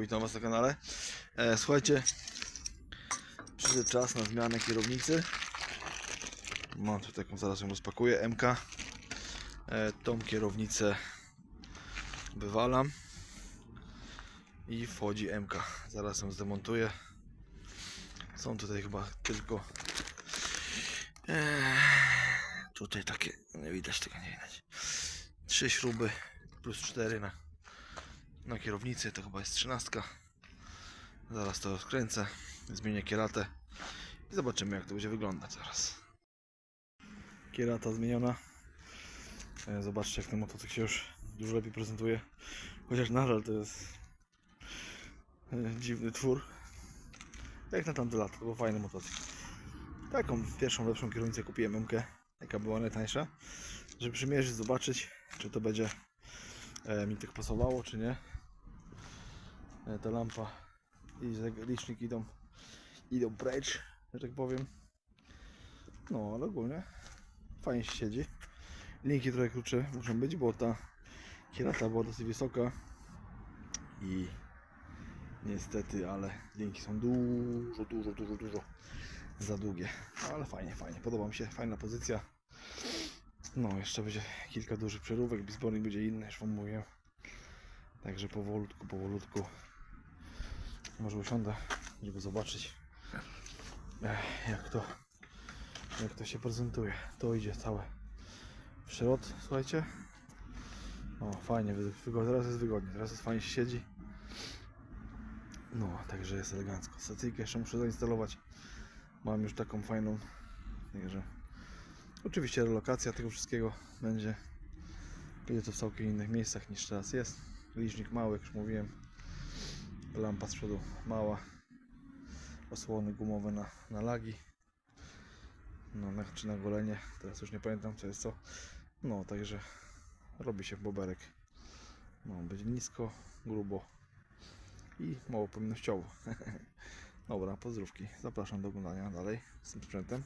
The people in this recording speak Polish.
Witam Was na kanale. E, słuchajcie, przyszedł czas na zmianę kierownicy. Mam tu taką, zaraz ją rozpakuję, MK. E, tą kierownicę wywalam i wchodzi MK. Zaraz ją zdemontuję. Są tutaj chyba tylko e, tutaj takie, nie widać tego, nie widać. Trzy śruby plus cztery na na kierownicy, to chyba jest trzynastka. Zaraz to rozkręcę, zmienię kieratę i zobaczymy jak to będzie wyglądać zaraz. Kierata zmieniona. E, Zobaczcie jak ten motocykl się już dużo lepiej prezentuje. Chociaż nadal to jest e, dziwny twór. Jak na tamte lata, to był fajny motocykl. Taką pierwszą lepszą kierownicę kupiłem MK, jaka była najtańsza. Żeby przymierzyć, zobaczyć czy to będzie e, mi tak pasowało, czy nie. E, ta lampa i licznik idą, idą precz, że tak powiem. No, ale ogólnie fajnie się siedzi. Linki trochę krótsze muszą być, bo ta kierata była dosyć wysoka i niestety, ale linki są dużo, dużo, dużo, dużo za długie. Ale fajnie, fajnie, podoba mi się, fajna pozycja. No, jeszcze będzie kilka dużych przerówek, bizbornik będzie inny, już wam mówiłem. Także powolutku, powolutku. Może usiądę, żeby zobaczyć Ech, jak to jak to się prezentuje. To idzie całe w środ, słuchajcie. O, fajnie, wy- wygo- teraz jest wygodnie, teraz jest fajnie się siedzi. No, także jest elegancko. Stacyjkę jeszcze muszę zainstalować. Mam już taką fajną, także oczywiście relokacja tego wszystkiego będzie będzie to w całkiem innych miejscach niż teraz jest. Licznik mały, jak już mówiłem. Lampa z przodu mała. Osłony gumowe na, na lagi. No, na, czy na golenie. Teraz już nie pamiętam co jest co. No, także robi się boberek. No, będzie nisko, grubo i mało pojemnościowo. Dobra, pozdrówki. Zapraszam do oglądania dalej z tym sprzętem.